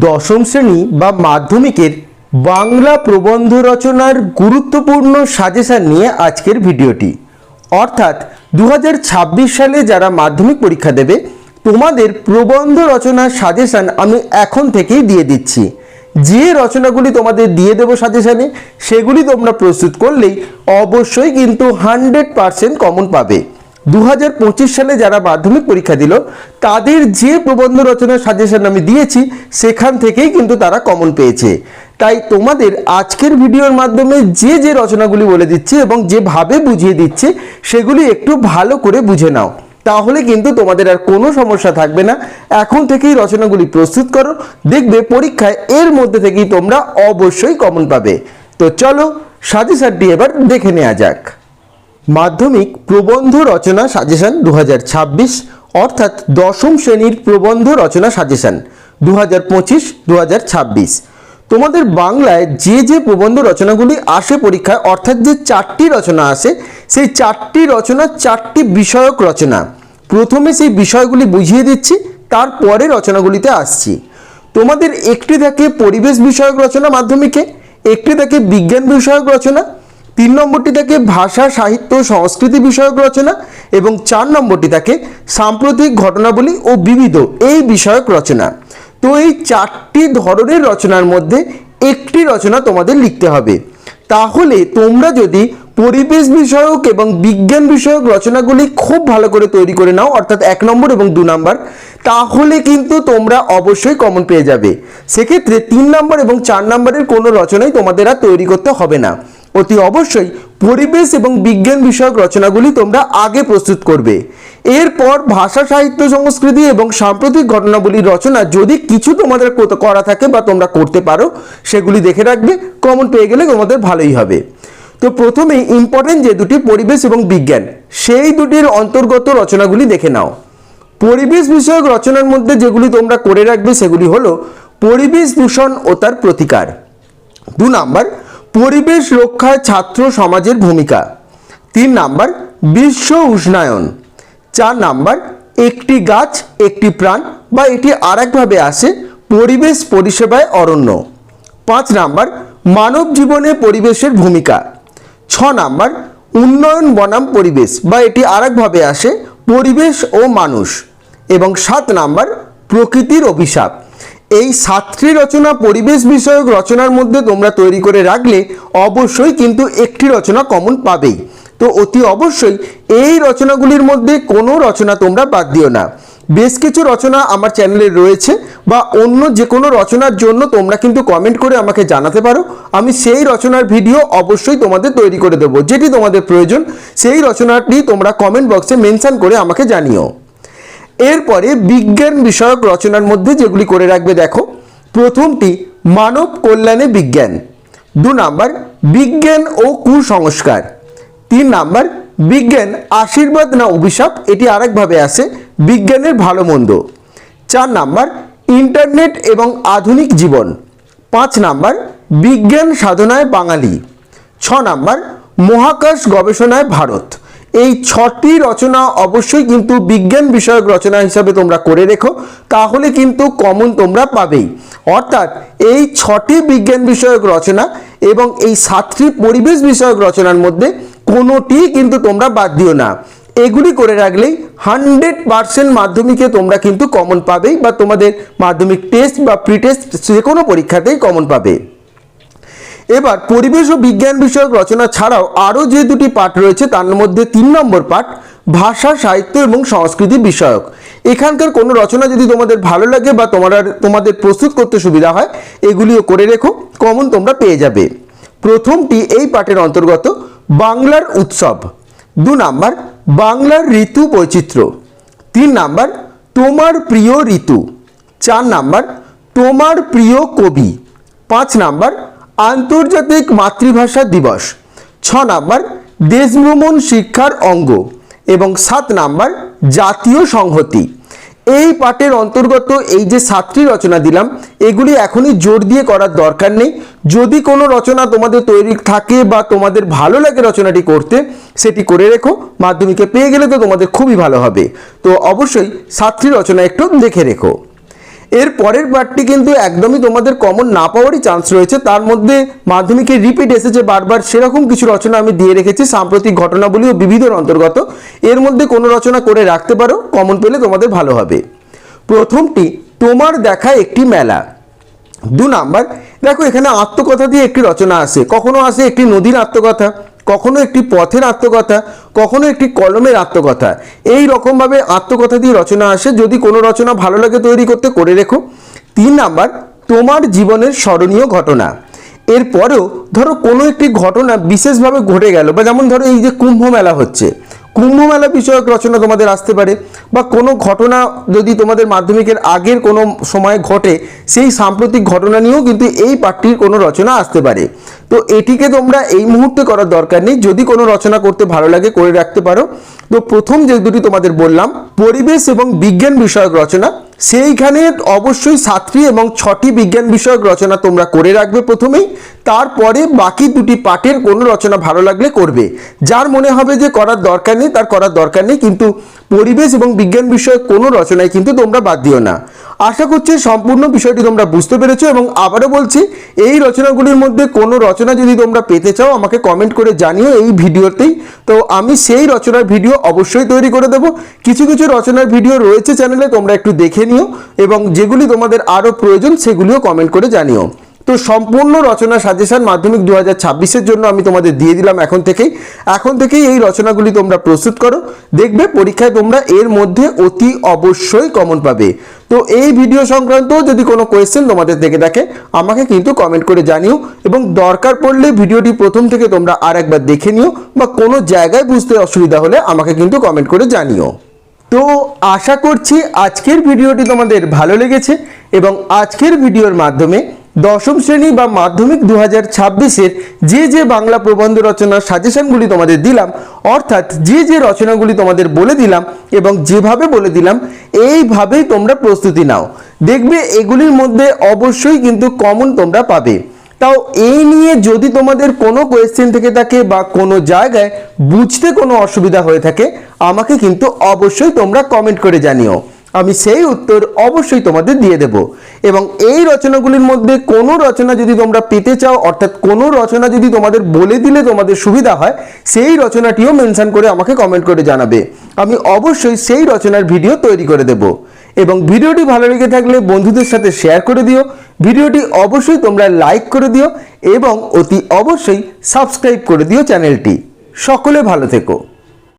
দশম শ্রেণি বা মাধ্যমিকের বাংলা প্রবন্ধ রচনার গুরুত্বপূর্ণ সাজেশন নিয়ে আজকের ভিডিওটি। অর্থাৎ দু হাজার ছাব্বিশ সালে যারা মাধ্যমিক পরীক্ষা দেবে, তোমাদের প্রবন্ধ রচনার সাজেশন আমি এখন থেকেই দিয়ে দিচ্ছি। যে রচনাগুলি তোমাদের দিয়ে দেবো সাজেশানে, সেগুলি তোমরা প্রস্তুত করলেই অবশ্যই কিন্তু হান্ড্রেড পারসেন্ট কমন পাবে। দু হাজার পঁচিশ সালে যারা মাধ্যমিক পরীক্ষা দিল, তাদের যে প্রবন্ধ রচনার সাজেশন আমি দিয়েছি, সেখান থেকেই কিন্তু তারা কমন পেয়েছে। তাই তোমাদের আজকের ভিডিওর মাধ্যমে যে যে রচনাগুলি বলে দিচ্ছি এবং যেভাবে বুঝিয়ে দিচ্ছে, সেগুলি একটু ভালো করে বুঝে নাও। তাহলে কিন্তু তোমাদের আর কোনো সমস্যা থাকবে না। এখন থেকেই রচনাগুলি প্রস্তুত করো। দেখবে পরীক্ষায় এর মধ্যে থেকেই তোমরা অবশ্যই কমন পাবে। তো চলো সাজেশনটি এবার দেখে নেওয়া যাক। মাধ্যমিক প্রবন্ধ রচনা সাজেশন দু হাজার ছাব্বিশ, অর্থাৎ দশম শ্রেণির প্রবন্ধ রচনা সাজেশন দু হাজার পঁচিশ দু হাজার ছাব্বিশ। তোমাদের বাংলায় যে যে প্রবন্ধ রচনাগুলি আসে পরীক্ষায়, অর্থাৎ যে চারটি রচনা আসে, সেই চারটি রচনা চারটি বিষয়ক রচনা। প্রথমে সেই বিষয়গুলি বুঝিয়ে দিচ্ছি, তারপরে রচনাগুলিতে আসছি। তোমাদের একটি থাকে পরিবেশ বিষয়ক রচনা মাধ্যমিকে, একটি থাকে বিজ্ঞান বিষয়ক রচনা তিন নম্বরটি থাকে ভাষা, সাহিত্য, সংস্কৃতি বিষয়ক রচনা এবং চার নম্বরটি থাকে সাম্প্রতিক ঘটনাবলী ও বিবিধ এই বিষয়ক রচনা। তো এই চারটি ধরনের রচনার মধ্যে একটি রচনা তোমাদের লিখতে হবে। তাহলে তোমরা যদি পরিবেশ বিষয়ক এবং বিজ্ঞান বিষয়ক রচনাগুলি খুব ভালো করে তৈরি করে নাও, অর্থাৎ এক নম্বর এবং দু নম্বর, তাহলে কিন্তু তোমরা অবশ্যই কমন পেয়ে যাবে। সেক্ষেত্রে তিন নম্বর এবং চার নম্বরের কোনো রচনাই তোমাদের আর তৈরি করতে হবে না। অতি অবশ্যই পরিবেশ এবং বিজ্ঞান বিষয়ক রচনাগুলি তোমরা আগে প্রস্তুত করবে। এরপর ভাষা, সাহিত্য, সংস্কৃতি এবং সাম্প্রতিক ঘটনাবলীর রচনা যদি কিছু তোমাদের করা থাকে বা তোমরা করতে পারো, সেগুলি দেখে রাখবে কমন পেয়ে গেলে তোমাদের ভালোই হবে। তো প্রথমেই ইম্পর্টেন্ট যে দুটি পরিবেশ এবং বিজ্ঞান, সেই দুটির অন্তর্গত রচনাগুলি দেখে নাও। পরিবেশ বিষয়ক রচনার মধ্যে যেগুলি তোমরা করে রাখবে সেগুলি হলো, পরিবেশ দূষণ ও তার প্রতিকার। দু নাম্বার পরিবেশ রক্ষায় ছাত্র সমাজের ভূমিকা। তিন নাম্বার, বিশ্ব উষ্ণায়ন। চার নাম্বার, একটি গাছ, একটি প্রাণ বা এটি আরেকভাবে আসে, পরিবেশ পরিষেবায় অরণ্য। পাঁচ নাম্বার, মানব জীবনে পরিবেশের ভূমিকা। ছ নাম্বার, উন্নয়ন বনাম পরিবেশ বা এটি আরেকভাবে আসে, পরিবেশ ও মানুষ। এবং সাত নাম্বার, প্রকৃতির অভিশাপ। এই সাতটি রচনা পরিবেশ বিষয়ক রচনার মধ্যে তোমরা তৈরি করে রাখলে অবশ্যই কিন্তু একটি রচনা কমন পাবেই। তো অতি অবশ্যই এই রচনাগুলির মধ্যে কোনো রচনা তোমরা বাদ দিও না। বেশ কিছু রচনা আমার চ্যানেলে রয়েছে বা অন্য যে কোনো রচনার জন্য তোমরা কিন্তু কমেন্ট করে আমাকে জানাতে পারো। আমি সেই রচনার ভিডিও অবশ্যই তোমাদের তৈরি করে দেবো। যেটি তোমাদের প্রয়োজন, সেই রচনাটি তোমরা কমেন্ট বক্সে মেনশান করে আমাকে জানিও। এরপরে বিজ্ঞান বিষয়ক রচনার মধ্যে যেগুলি করে রাখবে, দেখো। প্রথমটি, মানব কল্যাণে বিজ্ঞান। দু নাম্বার, বিজ্ঞান ও কুসংস্কার। তিন নাম্বার, বিজ্ঞান আশীর্বাদ না অভিশাপ? এটি আরেকভাবে আসে বিজ্ঞানের ভালো মন্দ। চার নাম্বার, ইন্টারনেট এবং আধুনিক জীবন। পাঁচ নাম্বার, বিজ্ঞান সাধনায় বাঙালি। ছ নাম্বার, মহাকাশ গবেষণায় ভারত। এই ছটি রচনা অবশ্যই কিন্তু বিজ্ঞান বিষয়ক রচনা হিসাবে তোমরা করে রেখো, তাহলে কিন্তু কমন তোমরা পাবেই। অর্থাৎ এই ছটি বিজ্ঞান বিষয়ক রচনা এবং এই সাতটি পরিবেশ বিষয়ক রচনার মধ্যে কোনোটি কিন্তু তোমরা বাদ দিও না। এগুলি করে রাখলেই হান্ড্রেড পার্সেন্ট মাধ্যমিকে তোমরা কিন্তু কমন পাবেই বা তোমাদের মাধ্যমিক টেস্ট বা প্রি টেস্ট যে কোনো পরীক্ষাতেই কমন পাবে। এবার পরিবেশ ও বিজ্ঞান বিষয়ক রচনা ছাড়াও আরও যে দুটি পাঠ রয়েছে, তার মধ্যে তিন নম্বর পাঠ ভাষা, সাহিত্য এবং সংস্কৃতি বিষয়ক। এখানকার কোনো রচনা যদি তোমাদের ভালো লাগে বা তোমার তোমাদের প্রস্তুত করতে সুবিধা হয়, এগুলিও করে রেখো, কমন তোমরা পেয়ে যাবে। প্রথমটি এই পাঠের অন্তর্গত, বাংলার উৎসব। দু নাম্বার, বাংলার ঋতু বৈচিত্র্য। তিন নাম্বার, তোমার প্রিয় ঋতু। চার নাম্বার, তোমার প্রিয় কবি। পাঁচ নাম্বার আন্তর্জাতিক মাতৃভাষা দিবস। ছ নাম্বার, দেশভ্রমণ শিক্ষার অঙ্গ এবং সাত নাম্বার, জাতীয় সংহতি। এই পাঠের অন্তর্গত এই যে সাতটি রচনা দিলাম, এগুলি এখনই জোর দিয়ে করার দরকার নেই। যদি কোনো রচনা তোমাদের তৈরি থাকে বা তোমাদের ভালো লাগে রচনাটি করতে, সেটি করে রেখো। মাধ্যমিকে পেয়ে গেলে তো তোমাদের খুবই ভালো হবে। তো অবশ্যই সাতটি রচনা একটু দেখে রেখো। এর পরের পার্টটি কিন্তু একদমই তোমাদের কমন না পাওয়ারই চান্স রয়েছে। তার মধ্যে মাধ্যমিকের রিপিট এসেছে বারবার। সেরকম কিছু রচনা আমি দিয়ে রেখেছি, সাম্প্রতিক ঘটনাবলী বিবিধের অন্তর্গত। এর মধ্যে কোনো রচনা করে রাখতে পারো কমন পেলে তোমাদের ভালো হবে। প্রথমটি, তোমার দেখা একটি মেলা। দু নাম্বার, দেখো এখানে আত্মকথা দিয়ে একটি রচনা আসে। কখনো আসে একটি নদীর আত্মকথা। কখনো একটি পথের আত্মকথা, কখনো একটি কলমের আত্মকথা। এই রকমভাবে আত্মকথা দিয়ে রচনা আসে। যদি কোনো রচনা ভালো লাগে তৈরি করতে করে রেখো। তিন নাম্বার, তোমার জীবনের স্মরণীয় ঘটনা। এরপরেও ধরো কোনো একটি ঘটনা বিশেষভাবে ঘটে গেল বা যেমন ধরো এই যে কুম্ভ মেলা হচ্ছে। কুম্ভ মেলা বিষয়ক রচনা তোমাদের আসতে পারে বা কোনো ঘটনা যদি তোমাদের মাধ্যমিকের আগের কোনো সময় ঘটে, সেই সাম্প্রতিক ঘটনা নিয়েও কিন্তু এই পাঠটির কোনো রচনা আসতে পারে। তো এটিকে তোমরা এই মুহূর্তে করার দরকার নেই। যদি কোনো রচনা করতে ভালো লাগে, করে রাখতে পারো। তো প্রথম যে দুটি তোমাদের বললাম, পরিবেশ এবং বিজ্ঞান বিষয়ক রচনা। সেইখানে অবশ্যই সাতটি এবং ছটি বিজ্ঞান বিষয়ক রচনা তোমরা করে রাখবে প্রথমেই। তারপরে বাকি দুটি পাঠের কোনো রচনা ভালো লাগলে করবে। যার মনে হবে যে করার দরকার নেই, তার করার দরকার নেই, কিন্তু পরিবেশ এবং বিজ্ঞান বিষয়ক কোনো রচনায় কিন্তু তোমরা বাদ দিও না। আশা করছি সম্পূর্ণ বিষয়টি তোমরা বুঝতে পেরেছ এবং আবারও বলছি, এই রচনাগুলির মধ্যে কোনো রচনা যদি তোমরা পেতে চাও, আমাকে কমেন্ট করে জানিও এই ভিডিওতেই। তো আমি সেই রচনার ভিডিও অবশ্যই তৈরি করে দেব। কিছু কিছু রচনার ভিডিও রয়েছে চ্যানেলে, তোমরা একটু দেখে নিও এবং যেগুলি তোমাদের আরও প্রয়োজন, সেগুলিও কমেন্ট করে জানিও। তো সম্পূর্ণ রচনা সাজেশন মাধ্যমিক দু হাজার জন্য আমি তোমাদের দিয়ে দিলাম এখন থেকেই। এখন থেকেই এই রচনাগুলি তোমরা প্রস্তুত করো। দেখবে পরীক্ষায় তোমরা এর মধ্যে অতি অবশ্যই কমন পাবে। তো এই ভিডিও সংক্রান্ত যদি কোনো কোয়েশ্চেন তোমাদের থেকে থাকে, আমাকে কিন্তু কমেন্ট করে জানিও এবং দরকার পড়লে ভিডিওটি প্রথম থেকে তোমরা আর একবার দেখে নিও বা কোনো জায়গায় বুঝতে অসুবিধা হলে আমাকে কিন্তু কমেন্ট করে জানিও। তো আশা করছি আজকের ভিডিওটি তোমাদের ভালো লেগেছে এবং আজকের ভিডিওর মাধ্যমে দশম শ্রেণি বা মাধ্যমিক দু হাজার ছাব্বিশের যে যে বাংলা প্রবন্ধ রচনার সাজেশনগুলি তোমাদের দিলাম, অর্থাৎ যে যে রচনাগুলি তোমাদের বলে দিলাম এবং যেভাবে বলে দিলাম, এইভাবেই তোমরা প্রস্তুতি নাও। দেখবে এগুলির মধ্যে অবশ্যই কিন্তু কমন তোমরা পাবে। তাও এই নিয়ে যদি তোমাদের কোনো কোয়েশ্চেন থেকে থাকে বা কোনো জায়গায় বুঝতে কোনো অসুবিধা হয়ে থাকে, আমাকে কিন্তু অবশ্যই তোমরা কমেন্ট করে জানিও। আমি সেই উত্তর অবশ্যই তোমাদের দিয়ে দেব। এবং এই রচনাগুলির মধ্যে কোনো রচনা যদি তোমরা পেতে চাও, অর্থাৎ কোনো রচনা যদি তোমাদের বলে দিলে তোমাদের সুবিধা হয়, সেই রচনাটিও মেনশন করে আমাকে কমেন্ট করে জানাবে। আমি অবশ্যই সেই রচনার ভিডিও তৈরি করে দেব। এবং ভিডিওটি ভালো লেগে থাকলে বন্ধুদের সাথে শেয়ার করে দিও। ভিডিওটি অবশ্যই তোমরা লাইক করে দিও এবং অতি অবশ্যই সাবস্ক্রাইব করে দিও চ্যানেলটি। সকলে ভালো থেকো।